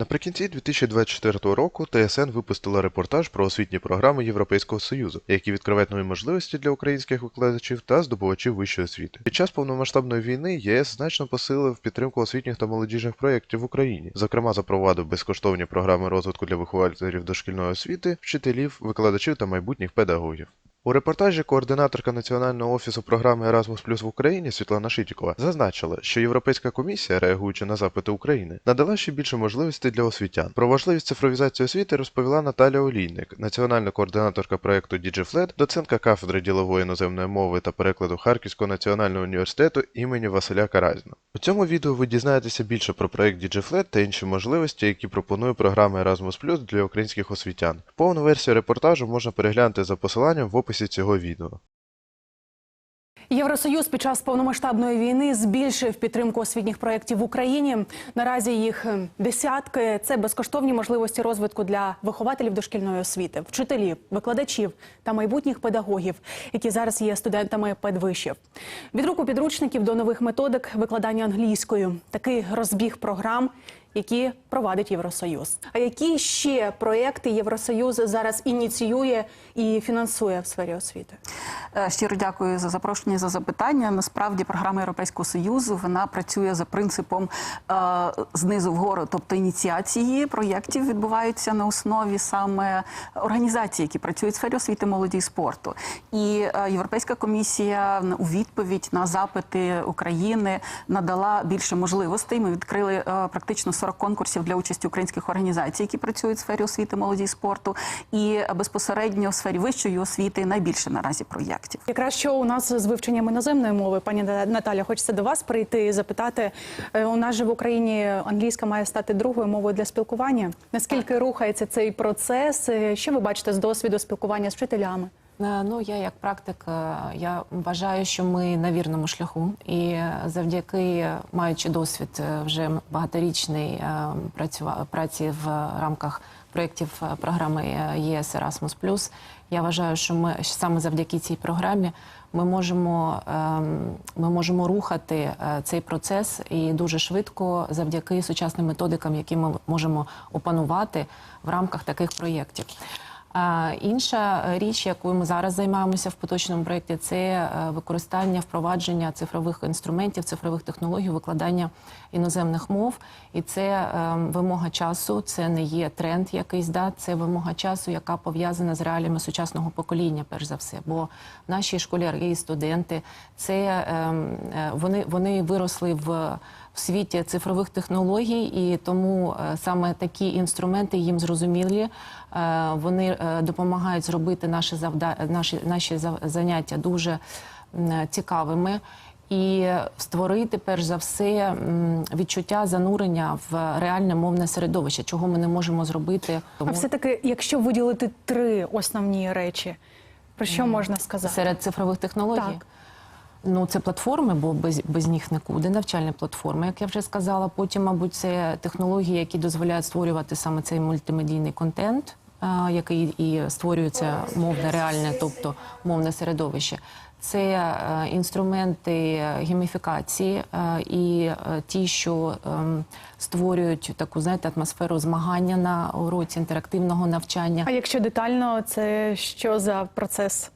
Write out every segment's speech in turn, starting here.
Наприкінці 2024 року ТСН випустила репортаж про освітні програми Європейського Союзу, які відкривають нові можливості для українських викладачів та здобувачів вищої освіти. Під час повномасштабної війни ЄС значно посилив підтримку освітніх та молодіжних проєктів в Україні. Зокрема, запровадив безкоштовні програми розвитку для вихователів дошкільної освіти, вчителів, викладачів та майбутніх педагогів. У репортажі координаторка Національного офісу програми Erasmus Plus в Україні Світлана Шитікова зазначила, що Європейська комісія, реагуючи на запити України, надала ще більше можливостей для освітян. Про важливість цифровізації освіти розповіла Наталя Олійник, національна координаторка проекту DigiFLED, доцентка кафедри ділової іноземної мови та перекладу Харківського національного університету імені Василя Каразіна. У цьому відео ви дізнаєтеся більше про проект DigiFLED та інші можливості, які пропонує програма Erasmus Plus для українських освітян. Повну версію репортажу можна переглянути за посиланням в описі цього відео. Євросоюз під час повномасштабної війни збільшив підтримку освітніх проєктів в Україні. Наразі їх е, десятки. Це безкоштовні можливості розвитку для вихователів дошкільної освіти, вчителів, викладачів та майбутніх педагогів, які зараз є студентами педвишів. Від руку підручників до нових методик викладання англійською. Такий розбіг програм. Які провадить Євросоюз. А які ще проекти Євросоюз зараз ініціює і фінансує в сфері освіти? Е, Щиро дякую за запрошення за запитання. Насправді програма Європейського союзу вона працює за принципом е, знизу вгору, тобто ініціації проєктів відбуваються на основі саме організацій, які працюють в сфері освіти, молоді і спорту. І е, Європейська комісія у відповідь на запити України надала більше можливостей. Ми відкрили практично 40 конкурсів для участі українських організацій, які працюють в сфері освіти, молоді і спорту, і безпосередньо в сфері вищої освіти найбільше наразі проєктів. Якраз що у нас з вивченням іноземної мови, пані На- Наталя, хочеться до вас прийти і запитати. е, У нас же в Україні англійська має стати другою мовою для спілкування. Наскільки рухається цей процес? Е, Що ви бачите з досвіду спілкування з вчителями? Е, Ну, я як практик, я вважаю, що ми на вірному шляху, і завдяки маючи досвід вже багаторічний е, праці в рамках проєктів е, програми е, ЄС Erasmus+, я вважаю, що ми саме завдяки цій програмі ми можемо, ем, ми можемо рухати е, цей процес і дуже швидко завдяки сучасним методикам, які ми можемо опанувати в рамках таких проєктів. Інша річ, якою ми зараз займаємося в поточному проєкті, це е, використання впровадження цифрових інструментів, цифрових технологій, викладання іноземних мов. І це е, вимога часу, це не є тренд якийсь, да, це вимога часу, яка пов'язана з реаліями сучасного покоління, перш за все. Бо наші школярі і студенти це е, вони, вони виросли в в світі цифрових технологій, і тому саме такі інструменти їм зрозумілі. Е, Вони е, допомагають зробити наші завда... наші, наші заняття дуже цікавими. І створити перш за все відчуття занурення в реальне мовне середовище, чого ми не можемо зробити. А все таки, якщо виділити три основні речі, про що можна сказати? серед цифрових технологій. Так. Ну, це платформи, бо без, без них нікуди. Навчальні платформи, як я вже сказала. Потім, мабуть, це технології, які дозволяють створювати саме цей мультимедійний контент, який і створюється мовне реальне, тобто мовне середовище. Це е, інструменти гейміфікації е, і е, ті, що ем, створюють таку знаєте, атмосферу змагання на уроці інтерактивного навчання. А якщо детально, це що за процес?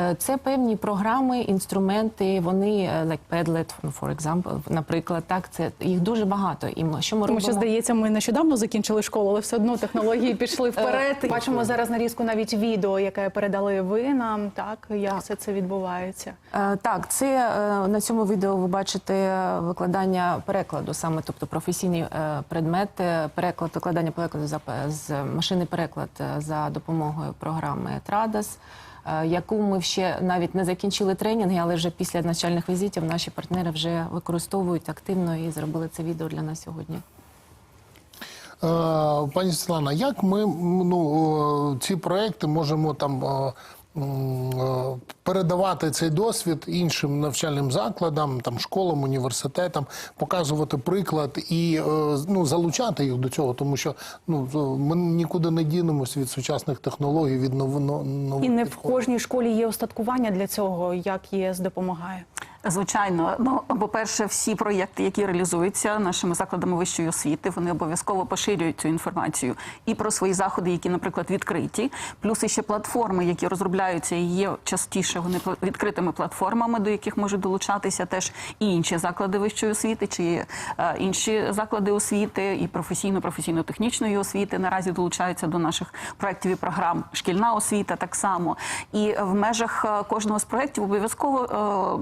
Е, Це певні програми, інструменти. Вони е, like Padlet, ну, for example, наприклад, так це їх дуже багато. І що ми Тому що здається, ми нещодавно закінчили школу, але все одно технології пішли вперед. Бачимо зараз нарізку навіть відео, яке передали ви нам. Так як все це відбувається? Е, Так, це е, на цьому відео ви бачите викладання перекладу, саме тобто професійний е, предмет, е, переклад, викладання перекладу за з машини переклад е, за допомогою програми Традас. Е, Яку ми ще навіть не закінчили тренінги, але вже після навчальних візитів наші партнери вже використовують активно і зробили це відео для нас сьогодні. Е, Пані Світлана, як ми ну, ці проекти можемо там передавати цей досвід іншим навчальним закладам, там школам, університетам, показувати приклад і е, ну, залучати їх до цього, тому що ну ми нікуди не дінемось від сучасних технологій, від нов, нових І не в кожній школі є остаткування для цього, як ЄС допомагає. Звичайно, ну по-перше, всі проєкти, які реалізуються нашими закладами вищої освіти, вони обов'язково поширюють цю інформацію і про свої заходи, які, наприклад, відкриті, плюс іще платформи, які розробляються і є частіше вони відкритими платформами, до яких можуть долучатися теж і інші заклади вищої освіти, чи е, інші заклади освіти, і професійно-професійно-технічної освіти наразі долучаються до наших проєктів і програм. Шкільна освіта так само. І в межах е, кожного з проєктів обов'язково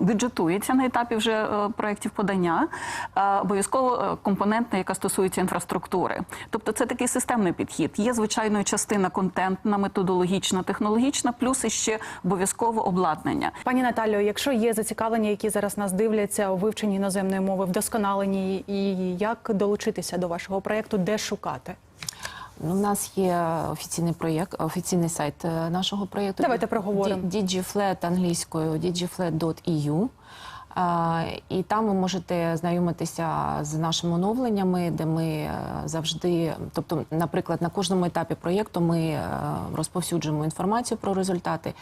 е, бюджетується на етапі вже е, проєктів подання, е, обов'язково е, компонентна, яка стосується інфраструктури. Тобто це такий системний підхід. Є звичайно частина контентна, методологічна, технологічна, плюс іще обов'язково обладнання. Пані Наталю, якщо є зацікавлені, які зараз нас дивляться у вивченні іноземної мови, вдосконаленні, і як долучитися до вашого проєкту, де шукати? У нас є офіційний проєкт, офіційний сайт е, нашого проєкту. Давайте проговоримо. DigiFlat англійською digiflat.eu. І там ви можете знайомитися з нашими оновленнями, де ми е, завжди, тобто, наприклад, на кожному етапі проєкту ми е, розповсюджуємо інформацію про результати.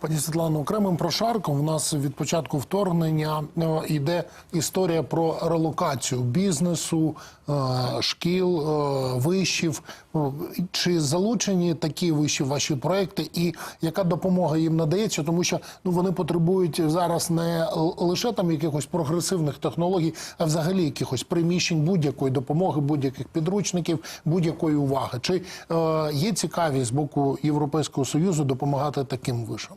Пані Світлано, окремим прошарком в нас від початку вторгнення е, йде історія про релокацію бізнесу, е, шкіл, е, вишів. Чи залучені такі виші ваші проекти, і яка допомога їм надається? Тому що ну вони потребують зараз не лише там якихось прогресивних технологій, а взагалі якихось приміщень, будь-якої допомоги, будь-яких підручників, будь-якої уваги. Чи є цікавість з боку Європейського союзу допомагати таким вишам?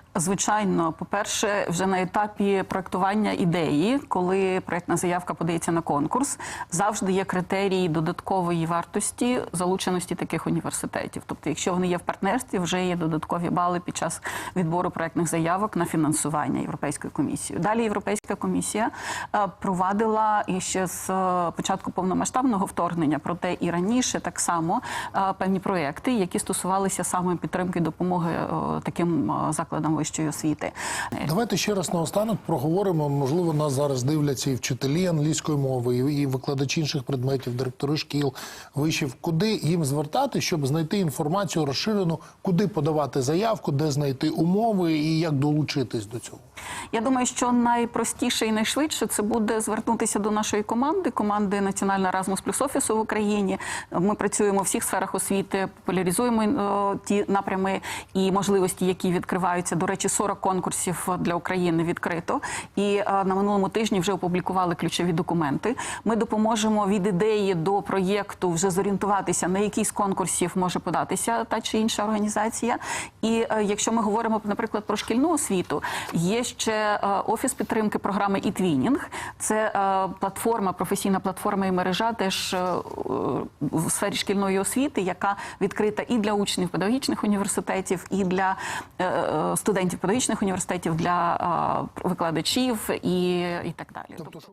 Звичайно, по-перше, вже на етапі проектування ідеї, коли проектна заявка подається на конкурс, завжди є критерії додаткової вартості залученості таких університетів. Тобто, якщо вони є в партнерстві, вже є додаткові бали під час відбору проектних заявок на фінансування Європейською комісією. Далі Європейська комісія е, провадила і ще з е, початку повномасштабного вторгнення, проте і раніше так само е, певні проекти, які стосувалися саме підтримки допомоги таким закладам вищої освіти. Давайте ще раз наостанок проговоримо. Можливо, нас зараз дивляться і вчителі англійської мови, і викладачі інших предметів, директори шкіл, вишів. Куди їм звертати, щоб знайти інформацію розширену, куди подавати заявку, де знайти умови і як долучитись до цього. Я думаю, що найпростіше і найшвидше це буде звернутися до нашої команди, команди Національного Erasmus Плюс офісу в Україні. Ми працюємо в всіх сферах освіти, популяризуємо е, ті напрями і можливості, які відкриваються. До речі, 40 конкурсів для України відкрито. І е, на минулому тижні вже опублікували ключові документи. Ми допоможемо від ідеї до проєкту вже зорієнтуватися, на який з конкурсів може податися та чи інша організація. І е, якщо ми говоримо, наприклад, про шкільну освіту, є ще е, офіс підтримки програми «І-твінінг». Це платформа, професійна платформа і мережа, теж в сфері шкільної освіти, яка відкрита і для учнів педагогічних університетів, і для е, студентів педагогічних університетів, для е, викладачів і, і так далі. Тобто,